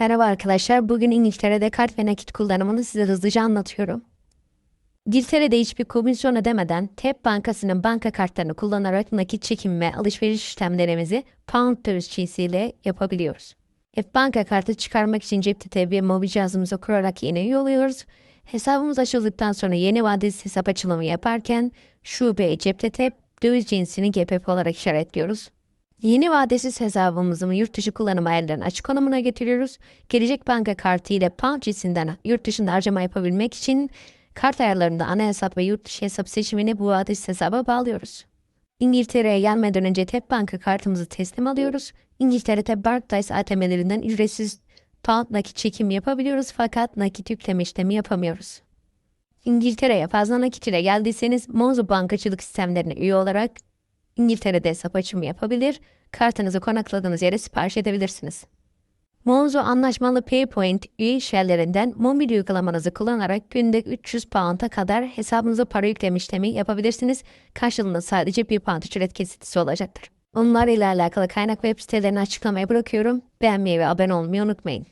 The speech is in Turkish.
Merhaba arkadaşlar. Bugün İngiltere'de kart ve nakit kullanımını size hızlıca anlatıyorum. İngiltere'de hiçbir komisyon ödemeden TEP bankasının banka kartlarını kullanarak nakit çekim ve alışveriş işlemlerimizi pound cinsiyle yapabiliyoruz. F banka kartı çıkarmak için cep TV mobil cihazımıza kurarak yine üye oluyoruz. Hesabımız açıldıktan sonra yeni vadesiz hesap açılımı yaparken şube cepte tep döviz cinsini GPP olarak işaretliyoruz. Yeni vadesiz hesabımızı yurt dışı kullanım ayarlarını açık konumuna getiriyoruz. Gelecek banka kartı ile pound cinsinden yurt dışında harcama yapabilmek için kart ayarlarında ana hesap ve yurt dışı hesap seçimini bu vadesiz hesaba bağlıyoruz. İngiltere'ye gelmeden önce TEP banka kartımızı teslim alıyoruz. İngiltere'de Barclays ATM'lerinden ücretsiz pound nakit çekim yapabiliyoruz fakat nakit yükleme işlemi yapamıyoruz. İngiltere'ye fazla nakit ile geldiyseniz Monzo bankacılık sistemlerine üye olarak İngiltere'de hesap açımı yapabilir, kartınızı konakladığınız yere sipariş edebilirsiniz. Monzo anlaşmalı PayPoint üye işyerlerinden mobil uygulamanızı kullanarak günde 300 pound'a kadar hesabınıza para yükleme işlemi yapabilirsiniz. Karşılığında sadece 1 pound ücret kesintisi olacaktır. Onlar ile alakalı kaynak web sitelerini açıklamaya bırakıyorum. Beğenmeyi ve abone olmayı unutmayın.